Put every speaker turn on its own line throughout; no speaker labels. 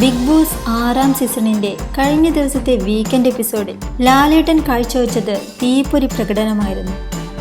Big boss ആറാം സീസണിന്റെ കഴിഞ്ഞ ദിവസത്തെ വീക്കെൻഡ് എപ്പിസോഡിൽ ലാലേട്ടൻ കാഴ്ചവെച്ചത് തീപ്പൊരി പ്രകടനമായിരുന്നു.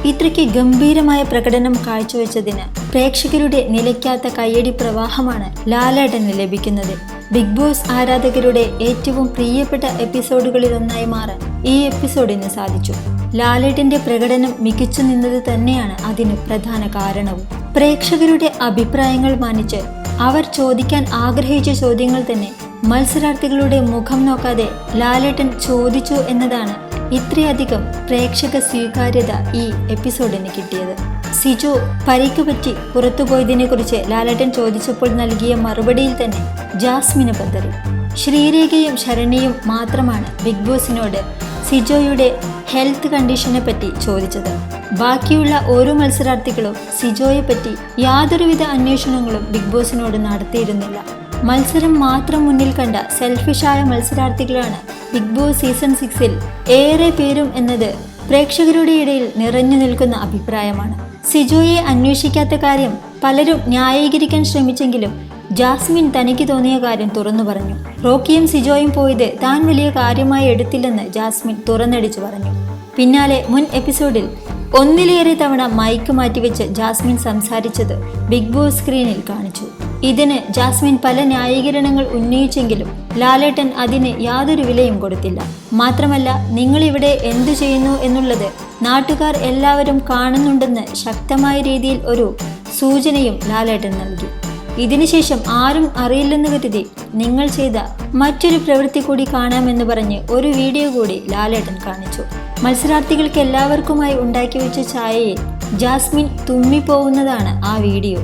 ഇത്രയ്ക്ക് ഗംഭീരമായ പ്രകടനം കാഴ്ചവെച്ചതിന് പ്രേക്ഷകരുടെ നിലയ്ക്കാത്ത കയ്യടി പ്രവാഹമാണ് ലാലേട്ടന് ലഭിക്കുന്നത്. ബിഗ് ബോസ് ആരാധകരുടെ ഏറ്റവും പ്രിയപ്പെട്ട എപ്പിസോഡുകളിൽ ഒന്നായി മാറാൻ ഈ എപ്പിസോഡിന് സാധിച്ചു. ലാലേട്ടന്റെ പ്രകടനം മികച്ചു നിന്നത് തന്നെയാണ് അതിന് പ്രധാന കാരണവും. പ്രേക്ഷകരുടെ അഭിപ്രായങ്ങൾ മാനിച്ച് അവർ ചോദിക്കാൻ ആഗ്രഹിച്ച ചോദ്യങ്ങൾ തന്നെ മത്സരാർത്ഥികളുടെ മുഖം നോക്കാതെ ലാലേട്ടൻ ചോദിച്ചു എന്നതാണ് ഇത്രയധികം പ്രേക്ഷക സ്വീകാര്യത ഈ എപ്പിസോഡിന് കിട്ടിയത്. സിജു പരിക്ക് പറ്റി പുറത്തുപോയതിനെ കുറിച്ച് ലാലേട്ടൻ ചോദിച്ചപ്പോൾ നൽകിയ മറുപടിയിൽ തന്നെ ജാസ്മിന് പദ്ധതി ശ്രീരേഖയും ശരണിയും മാത്രമാണ് ബിഗ് ബോസിനോട് സിജോയുടെ ഹെൽത്ത് കണ്ടീഷനെ പറ്റി ചോദിച്ചത്. ബാക്കിയുള്ള ഓരോ മത്സരാർത്ഥികളും സിജോയെപ്പറ്റി യാതൊരുവിധ അന്വേഷണങ്ങളും ബിഗ് ബോസിനോട് നടത്തിയിരുന്നില്ല. മത്സരം മാത്രം മുന്നിൽ കണ്ട സെൽഫിഷായ മത്സരാർത്ഥികളാണ് ബിഗ് ബോസ് സീസൺ സിക്സിൽ ഏറെ പേരും എന്നത് പ്രേക്ഷകരുടെ ഇടയിൽ നിറഞ്ഞു നിൽക്കുന്ന അഭിപ്രായമാണ്. സിജോയെ അന്വേഷിക്കാത്ത കാര്യം പലരും ന്യായീകരിക്കാൻ ശ്രമിച്ചെങ്കിലും ജാസ്മിൻ തനിക്ക് തോന്നിയ കാര്യം തുറന്നു പറഞ്ഞു. റോക്കിയും സിജോയും പോയത് താൻ വലിയ കാര്യമായി എടുത്തില്ലെന്ന് ജാസ്മിൻ തുറന്നടിച്ചു പറഞ്ഞു. പിന്നാലെ മുൻ എപ്പിസോഡിൽ ഒന്നിലേറെ തവണ മൈക്ക് മാറ്റിവെച്ച് ജാസ്മിൻ സംസാരിച്ചത് ബിഗ് ബോസ് സ്ക്രീനിൽ കാണിച്ചു. ഇതിന് ജാസ്മിൻ പല ന്യായീകരണങ്ങൾ ഉന്നയിച്ചെങ്കിലും ലാലേട്ടൻ അതിന് യാതൊരു വിലയും കൊടുത്തില്ല. മാത്രമല്ല നിങ്ങളിവിടെ എന്തു ചെയ്യുന്നു എന്നുള്ളത് നാട്ടുകാർ എല്ലാവരും കാണുന്നുണ്ടെന്ന് ശക്തമായ രീതിയിൽ ഒരു സൂചനയും ലാലേട്ടൻ നൽകി. ഇതിനുശേഷം ആരും അറിയില്ലെന്ന് കരുതി നിങ്ങൾ ചെയ്ത മറ്റൊരു പ്രവൃത്തി കൂടി കാണാമെന്ന് പറഞ്ഞ് ഒരു വീഡിയോ കൂടി ലാലേട്ടൻ കാണിച്ചു. മത്സരാർത്ഥികൾക്ക് എല്ലാവർക്കുമായി ഉണ്ടാക്കി വെച്ച ചായയിൽ ജാസ്മിൻ തുമ്മിപ്പോകുന്നതാണ് ആ വീഡിയോ.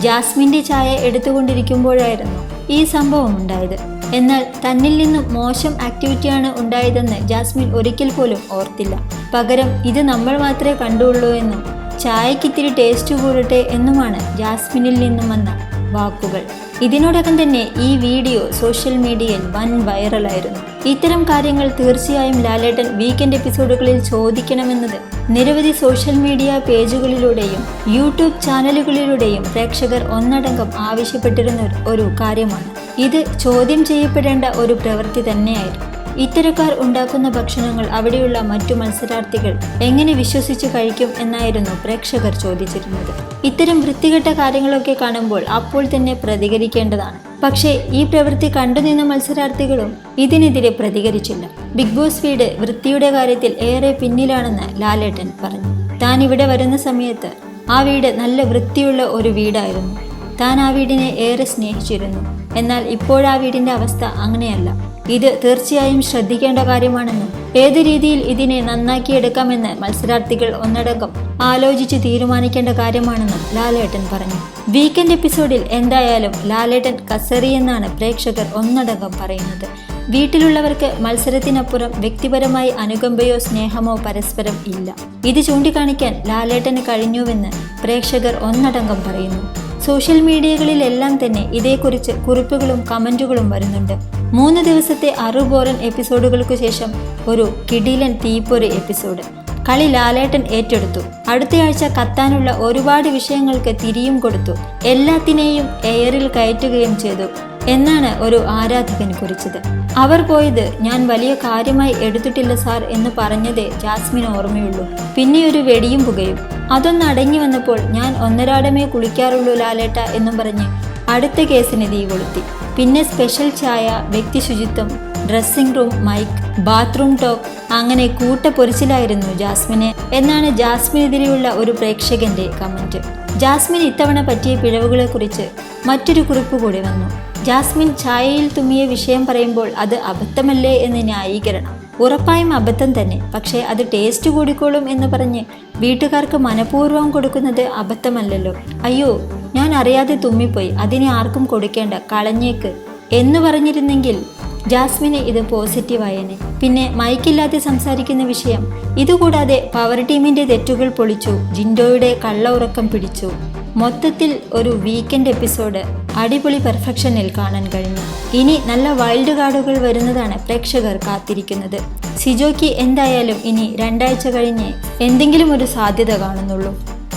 ജാസ്മിന്റെ ചായ എടുത്തുകൊണ്ടിരിക്കുമ്പോഴായിരുന്നു ഈ സംഭവം ഉണ്ടായത്. എന്നാൽ തന്നിൽ നിന്നും മോശം ആക്ടിവിറ്റിയാണ് ഉണ്ടായതെന്ന് ജാസ്മിൻ ഒരിക്കൽ പോലും ഓർത്തില്ല. പകരം ഇത് നമ്മൾ മാത്രമേ കണ്ടുള്ളൂ എന്നും ചായക്കിത്തിരി ടേസ്റ്റ് കൂടട്ടെ എന്നുമാണ് ജാസ്മിനിൽ നിന്നും വന്ന വാക്കുകൾ. ഇതിനോടകം തന്നെ ഈ വീഡിയോ സോഷ്യൽ മീഡിയയിൽ വൻ വൈറലായിരുന്നു. ഇത്തരം കാര്യങ്ങൾ തീർച്ചയായും ലാലേട്ടൻ വീക്കെൻഡ് എപ്പിസോഡുകളിൽ ചോദിക്കണമെന്നത് നിരവധി സോഷ്യൽ മീഡിയ പേജുകളിലൂടെയും യൂട്യൂബ് ചാനലുകളിലൂടെയും പ്രേക്ഷകർ ഒന്നടങ്കം ആവശ്യപ്പെട്ടിരുന്ന ഒരു- കാര്യമാണ്. ഇത് ചോദ്യം ചെയ്യപ്പെടേണ്ട ഒരു പ്രവൃത്തി തന്നെയായിരുന്നു. ഇത്തരക്കാർ ഉണ്ടാക്കുന്ന ഭക്ഷണങ്ങൾ അവിടെയുള്ള മറ്റു മത്സരാർത്ഥികൾ എങ്ങനെ വിശ്വസിച്ച് കഴിക്കും എന്നായിരുന്നു പ്രേക്ഷകർ ചോദിച്ചിരുന്നത്. ഇത്തരം വൃത്തികെട്ട കാര്യങ്ങളൊക്കെ കാണുമ്പോൾ അപ്പോൾ തന്നെ പ്രതികരിക്കേണ്ടതാണ്. പക്ഷേ ഈ പ്രവൃത്തി കണ്ടുനിന്ന മത്സരാർത്ഥികളും ഇതിനെതിരെ പ്രതികരിച്ചില്ല. ബിഗ് ബോസ് വീട് വൃത്തിയുടെ കാര്യത്തിൽ ഏറെ പിന്നിലാണെന്ന് ലാലേട്ടൻ പറഞ്ഞു. താൻ ഇവിടെ വരുന്ന സമയത്ത് ആ വീട് നല്ല വൃത്തിയുള്ള ഒരു വീടായിരുന്നു. താൻ ആ വീടിനെ ഏറെ സ്നേഹിച്ചിരുന്നു. എന്നാൽ ഇപ്പോഴാ വീടിന്റെ അവസ്ഥ അങ്ങനെയല്ല. ഇത് തീർച്ചയായും ശ്രദ്ധിക്കേണ്ട കാര്യമാണെന്നും ഏത് രീതിയിൽ ഇതിനെ നന്നാക്കിയെടുക്കാമെന്ന് മത്സരാർത്ഥികൾ ഒന്നടങ്കം ആലോചിച്ച് തീരുമാനിക്കേണ്ട കാര്യമാണെന്നും ലാലേട്ടൻ പറഞ്ഞു. വീക്കെൻഡ് എപ്പിസോഡിൽ എന്തായാലും ലാലേട്ടൻ കസറി എന്നാണ് പ്രേക്ഷകർ ഒന്നടങ്കം പറയുന്നത്. വീട്ടിലുള്ളവർക്ക് മത്സരത്തിനപ്പുറം വ്യക്തിപരമായി അനുകമ്പയോ സ്നേഹമോ പരസ്പരം ഇല്ല. ഇത് ചൂണ്ടിക്കാണിക്കാൻ ലാലേട്ടന് കഴിഞ്ഞുവെന്ന് പ്രേക്ഷകർ ഒന്നടങ്കം പറയുന്നു. സോഷ്യൽ മീഡിയകളിലെല്ലാം തന്നെ ഇതേക്കുറിച്ച് കുറിപ്പുകളും കമന്റുകളും വരുന്നുണ്ട്. മൂന്ന് ദിവസത്തെ അറുബോറൻ എപ്പിസോഡുകൾക്ക് ശേഷം ഒരു കിടിലൻ തീപ്പൊരി എപ്പിസോഡ്. കളി ലാലേട്ടൻ ഏറ്റെടുത്തു. അടുത്തയാഴ്ച കത്താനുള്ള ഒരുപാട് വിഷയങ്ങൾക്ക് തിരിയും കൊടുത്തു. എല്ലാത്തിനെയും എയറിൽ കയറ്റുകയും ചെയ്തു. എന്നാണ് ഒരു ആരാധകൻ കുറിച്ചത്. അവർ പോയത് ഞാൻ വലിയ കാര്യമായി എടുത്തിട്ടില്ല സാർ എന്ന് പറഞ്ഞതേ ജാസ്മിന് ഓർമ്മയുള്ളൂ. പിന്നെ ഒരു വെടിയും പുകയും. അതൊന്ന് അടങ്ങി വന്നപ്പോൾ ഞാൻ ഒന്നരാടമേ കുളിക്കാറുള്ളൂ ലാലേട്ട എന്നും പറഞ്ഞ് അടുത്ത കേസിന് തീ കൊളുത്തി. പിന്നെ സ്പെഷ്യൽ ചായ വ്യക്തി ശുചിത്വം dressing room mic bathroom talk അങ്ങനെ കൂട്ടപ്പൊരിച്ചിലായിരുന്നു ജാസ്മിനെ എന്നാണ് ജാസ്മിനെതിരെയുള്ള ഒരു പ്രേക്ഷകന്റെ കമന്റ്. ജാസ്മിൻ ഇത്തവണ പറ്റിയ പിഴവുകളെക്കുറിച്ച് മറ്റൊരു കുറിപ്പ് കൂടി വന്നു. ജാസ്മിൻ ചായയിൽ തുമ്മിയ വിഷയം പറയുമ്പോൾ അത് അബദ്ധമല്ലേ എന്ന് ന്യായീകരണം. ഉറപ്പായും അബദ്ധം തന്നെ. പക്ഷേ അത് ടേസ്റ്റ് കൂടിക്കോളും എന്ന് പറഞ്ഞ് വീട്ടുകാർക്ക് മനഃപൂർവം കൊടുക്കുന്നത് അബദ്ധമല്ലല്ലോ. അയ്യോ ഞാൻ അറിയാതെ തുമ്മിപ്പോയി. അതിനെ ആർക്കും കൊടുക്കേണ്ട. കളഞ്ഞേക്ക്. എന്ന് പറഞ്ഞിരുന്നെങ്കിൽ ജാസ്മിന് ഇത് പോസിറ്റീവായേനെ പിന്നെ മൈക്കില്ലാതെ സംസാരിക്കുന്ന വിഷയം. ഇതുകൂടാതെ പവർ ടീമിന്റെ തെറ്റുകൾ പൊളിച്ചു. ജിൻഡോയുടെ കള്ള ഉറക്കം പിടിച്ചു. മൊത്തത്തിൽ ഒരു വീക്കെൻഡ് എപ്പിസോഡ് അടിപൊളി പെർഫെക്ഷനിൽ കാണാൻ കഴിഞ്ഞു. ഇനി നല്ല വൈൽഡ് കാർഡുകൾ വരുന്നതാണ് പ്രേക്ഷകർ കാത്തിരിക്കുന്നത്. സിജോയ്ക്ക് എന്തായാലും ഇനി രണ്ടാഴ്ച കഴിഞ്ഞ് എന്തെങ്കിലും ഒരു സാധ്യത കാണുന്നുള്ളൂ.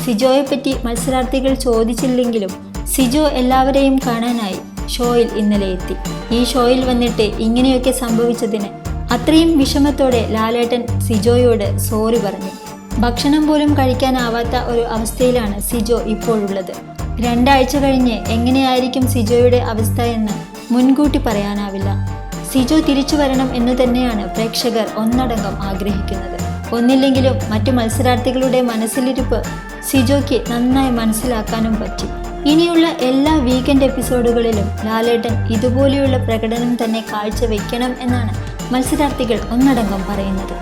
സിജോയെപ്പറ്റി മത്സരാർത്ഥികൾ ചോദിച്ചില്ലെങ്കിലും സിജോ എല്ലാവരെയും കാണാനായി ഷോയിൽ ഇന്നലെ എത്തി. ഈ ഷോയിൽ വന്നിട്ട് ഇങ്ങനെയൊക്കെ സംഭവിച്ചതിന് അത്രയും വിഷമത്തോടെ ലാലേട്ടൻ സിജോയോട് സോറി പറഞ്ഞു. ഭക്ഷണം പോലും കഴിക്കാനാവാത്ത ഒരു അവസ്ഥയിലാണ് സിജോ ഇപ്പോഴുള്ളത് രണ്ടാഴ്ച കഴിഞ്ഞ് എങ്ങനെയായിരിക്കും സിജോയുടെ അവസ്ഥ എന്ന് മുൻകൂട്ടി പറയാനാവില്ല. സിജോ തിരിച്ചു വരണം എന്ന് തന്നെയാണ് പ്രേക്ഷകർ ഒന്നടങ്കം ആഗ്രഹിക്കുന്നത്. ഒന്നില്ലെങ്കിലും മറ്റു മത്സരാർത്ഥികളുടെ മനസ്സിലിരിപ്പ് സിജോയ്ക്ക് നന്നായി മനസ്സിലാക്കാനും പറ്റി. ഇനിയുള്ള എല്ലാ വീക്കെൻഡ് എപ്പിസോഡുകളിലും ലാലേട്ടൻ ഇതുപോലെയുള്ള പ്രകടനം തന്നെ കാഴ്ചവെക്കണം എന്നാണ് മത്സരാർത്ഥികൾ ഒന്നടങ്കം പറയുന്നത്.